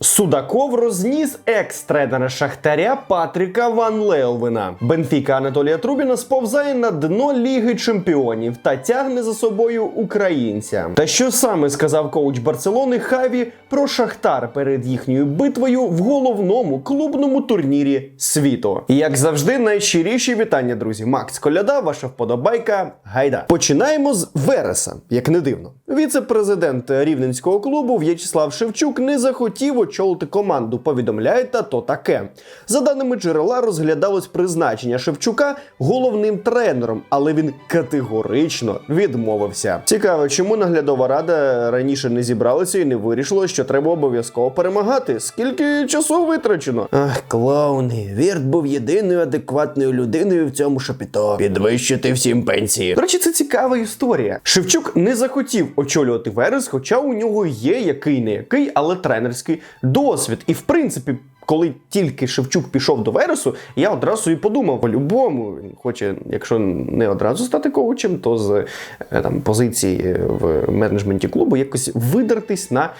Судаков розніс екс-тренера Шахтаря Патріка Ван Леовина. Бенфіка Анатолія Трубіна сповзає на дно Ліги Чемпіонів та тягне за собою українця. Та що саме сказав коуч Барселони Хаві про Шахтар перед їхньою битвою в головному клубному турнірі світу? І як завжди, найщиріші вітання, друзі. Макс Коляда, ваша вподобайка. Гайда. Починаємо з Вереса, як не дивно. Віце-президент рівненського клубу В'ячеслав Шевчук не захотів очолити команду. Повідомляє та то таке. За даними джерела, розглядалось призначення Шевчука головним тренером, але він категорично відмовився. Цікаво, чому наглядова рада раніше не зібралася і не вирішила, що треба обов'язково перемагати. Скільки часу витрачено? Ах, клоуни, Вірт був єдиною адекватною людиною в цьому шапіто. Підвищити всім пенсії. До речі, це цікава історія. Шевчук не захотів очолювати Верес, хоча у нього є який не який, але тренерський досвід. І в принципі. Коли тільки Шевчук пішов до Вересу, я одразу і подумав, по-любому він хоче, якщо не одразу стати коучем, то з е, там позиції в менеджменті клубу якось видертись на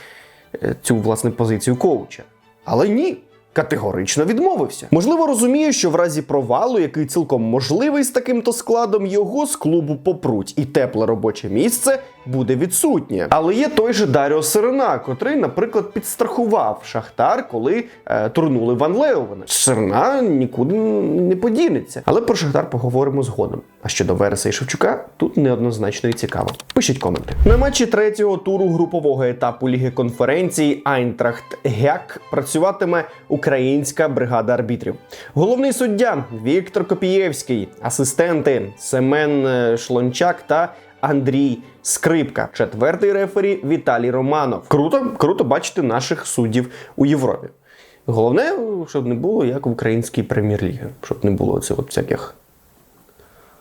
е, цю власне позицію коуча. Але ні. Категорично відмовився. Можливо, розуміє, що в разі провалу, який цілком можливий з таким-то складом, його з клубу попруть, і тепле робоче місце буде відсутнє. Але є той же Даріо Сирена, котрий, наприклад, підстрахував Шахтар, коли е, турнули Ван Леовена. Сирена нікуди не подінеться. Але про Шахтар поговоримо згодом. А щодо Вереса і Шевчука, тут неоднозначно і цікаво. Пишіть коменти. На матчі третього туру групового етапу Ліги конференції Айнтрахт Гяк працюватиме українська бригада арбітрів. Головний суддя Віктор Копієвський, асистенти Семен е, Шлончак та Андрій Скрипка, четвертий рефері Віталій Романов. Круто, круто бачити наших суддів у Європі. Головне, щоб не було як в українській прем'єр-лігі, щоб не було цих всяких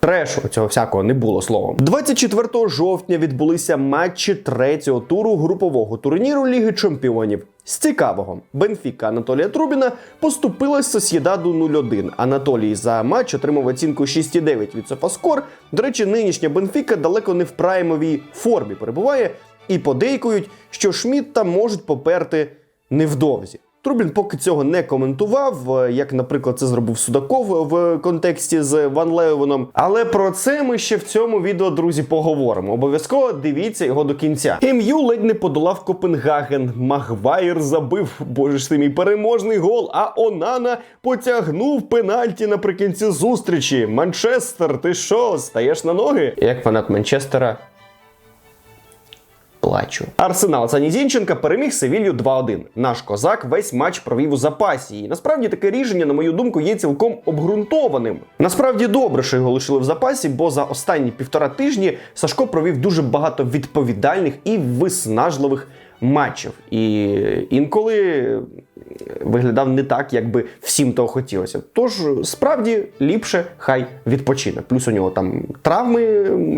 Трешу цього всякого не було словом. 24 жовтня відбулися матчі третього туру групового турніру Ліги Чемпіонів. З цікавого Бенфіка Анатолія Трубіна поступила з Сосєдаду 0-1. Анатолій за матч отримав оцінку 6,9 від Софаскор. До речі, нинішня Бенфіка далеко не в праймовій формі перебуває і подейкують, що Шмідта можуть поперти невдовзі. Трубін поки цього не коментував, е, як, наприклад, це зробив Судаков в контексті з Ван Леовеном. Але про це ми ще в цьому відео, друзі, поговоримо. Обов'язково дивіться його до кінця. МЮ ледь не подолав Копенгаген. Магвайр забив, боже ж ти мій переможний гол. А Онана потягнув пенальті наприкінці зустрічі. Манчестер, ти що, стаєш на ноги? Як фанат Манчестера. Плачу. Арсенал Сані Зінченка переміг Севілью 2-1. Наш козак весь матч провів у запасі. І насправді таке рішення, на мою думку, є цілком обґрунтованим. Насправді добре, що його лишили в запасі, бо за останні півтора тижні Сашко провів дуже багато відповідальних і виснажливих матчів. І інколи виглядав не так, як би всім того хотілося. Тож справді ліпше хай відпочине. Плюс у нього там травми,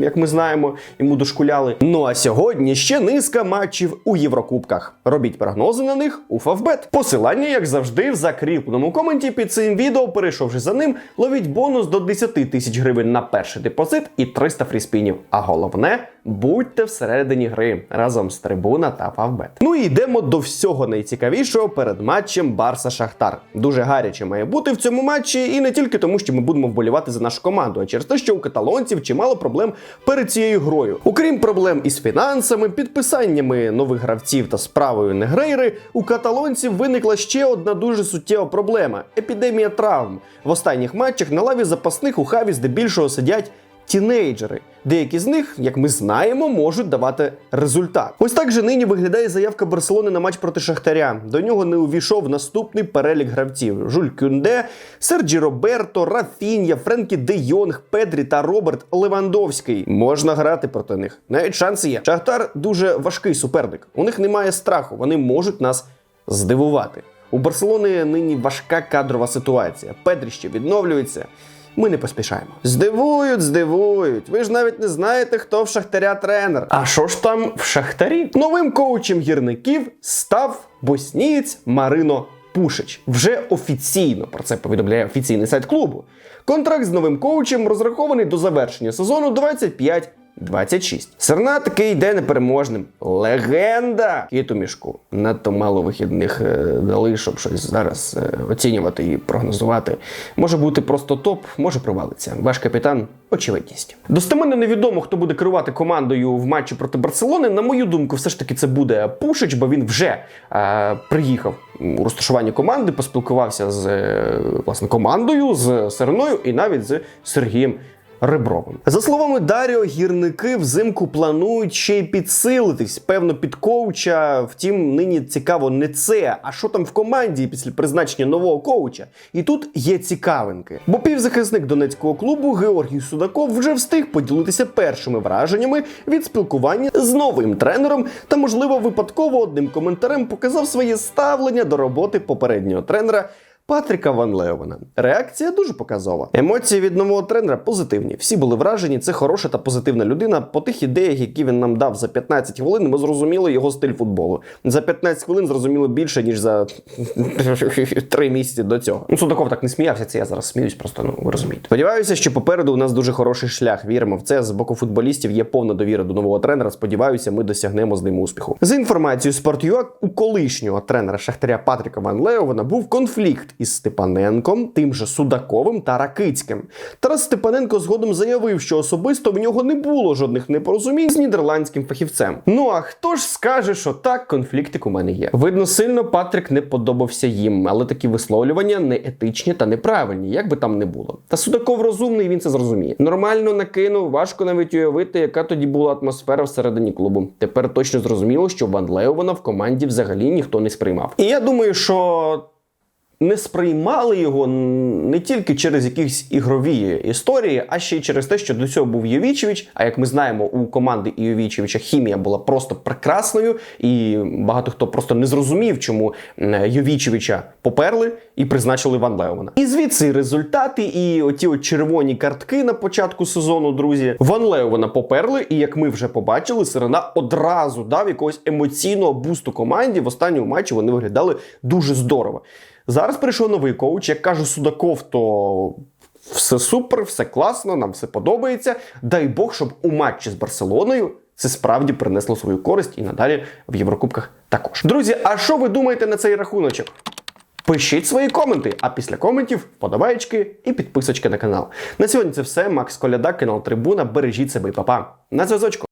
як ми знаємо, йому дошкуляли. Ну а сьогодні ще низка матчів у Єврокубках. Робіть прогнози на них у Фавбет. Посилання, як завжди, в закріпленому коменті під цим відео. Перейшовши за ним, ловіть бонус до 10 тисяч гривень на перший депозит і 300 фріспінів. А головне, будьте всередині гри разом з трибуна та Фавбет. Ну і йдемо до всього найцікавішого перед матчем Барса Шахтар. Дуже гаряче має бути в цьому матчі, і не тільки тому, що ми будемо вболівати за нашу команду, а через те, що у каталонців чимало проблем перед цією грою. Окрім проблем із фінансами, підписаннями нових гравців та справою Негрейри, у каталонців виникла ще одна дуже суттєва проблема епідемія травм. В останніх матчах на лаві запасних у хаві здебільшого сидять тінейджери. Деякі з них, як ми знаємо, можуть давати результат. Ось так же нині виглядає заявка Барселони на матч проти Шахтаря. До нього не увійшов наступний перелік гравців: Жуль Кюнде, Серджі Роберто, Рафінья, Френкі Де Йонг, Педрі та Роберт Левандовський. Можна грати проти них. Навіть шанси є. Шахтар дуже важкий суперник. У них немає страху, вони можуть нас здивувати. У Барселони нині важка кадрова ситуація. Педрі ще відновлюється. Ми не поспішаємо. Здивують, здивують. Ви ж навіть не знаєте, хто в Шахтаря тренер. А що ж там в Шахтарі? Новим коучем гірників став боснієць Марино Пушич. Вже офіційно про це повідомляє офіційний сайт клубу. Контракт з новим коучем розрахований до завершення сезону 26. Серна таки йде непереможним. Легенда кіт мішку. Надто мало вихідних е, дали, щоб щось зараз е, оцінювати і прогнозувати. Може бути просто топ, може провалиться. Ваш капітан очевидність. Достеменно невідомо, хто буде керувати командою в матчі проти Барселони. На мою думку, все ж таки це буде Пушич, бо він вже е, приїхав у розташування команди, поспілкувався з е, власне командою, з Серною і навіть з Сергієм. Ребровим. За словами Даріо, гірники взимку планують ще й підсилитись, певно, під коуча. Втім, нині цікаво не це, а що там в команді після призначення нового коуча. І тут є цікавинки. Бо півзахисник донецького клубу Георгій Судаков вже встиг поділитися першими враженнями від спілкування з новим тренером та, можливо, випадково одним коментарем показав своє ставлення до роботи попереднього тренера. Патріка Ван Леовена. Реакція дуже показова. Емоції від нового тренера позитивні. Всі були вражені. Це хороша та позитивна людина. По тих ідеях, які він нам дав за 15 хвилин, ми зрозуміли його стиль футболу. За 15 хвилин зрозуміло більше, ніж за 3 місяці до цього. Ну, Судаков так не сміявся, це я зараз сміюсь, просто ну ви розумієте. Сподіваюся, що попереду у нас дуже хороший шлях. Віримо в це. З боку футболістів є повна довіра до нового тренера. Сподіваюся, ми досягнемо з ним успіху. За інформацією Спортюа, у колишнього тренера Шахтаря Патріка Ван Леовена був конфлікт із Степаненком, тим же Судаковим та Ракицьким. Тарас Степаненко згодом заявив, що особисто в нього не було жодних непорозумінь з нідерландським фахівцем. Ну а хто ж скаже, що так, конфліктик у мене є. Видно, сильно Патрік не подобався їм, але такі висловлювання не етичні та неправильні, як би там не було. Та Судаков розумний, він це зрозуміє. Нормально накинув, важко навіть уявити, яка тоді була атмосфера всередині клубу. Тепер точно зрозуміло, що Ван Леована в команді взагалі ніхто не сприймав. І я думаю, що не сприймали його не тільки через якісь ігрові історії, а ще й через те, що до цього був Йовічевич. А як ми знаємо, у команди Йовічевича хімія була просто прекрасною, і багато хто просто не зрозумів, чому Йовічевича поперли і призначили Ван Леомана. І звідси результати, і оті от червоні картки на початку сезону, друзі, Ван Леована поперли, і як ми вже побачили, Сирена одразу дав якогось емоційного бусту команді. В останньому матчі вони виглядали дуже здорово. Зараз прийшов новий коуч, як каже Судаков, то все супер, все класно, нам все подобається. Дай Бог, щоб у матчі з Барселоною це справді принесло свою користь і надалі в Єврокубках також. Друзі, а що ви думаєте на цей рахуночок? Пишіть свої коменти, а після коментів вподобаєчки і підписочки на канал. На сьогодні це все. Макс Коляда, канал Трибуна. Бережіть себе і папа. На зв'язочку.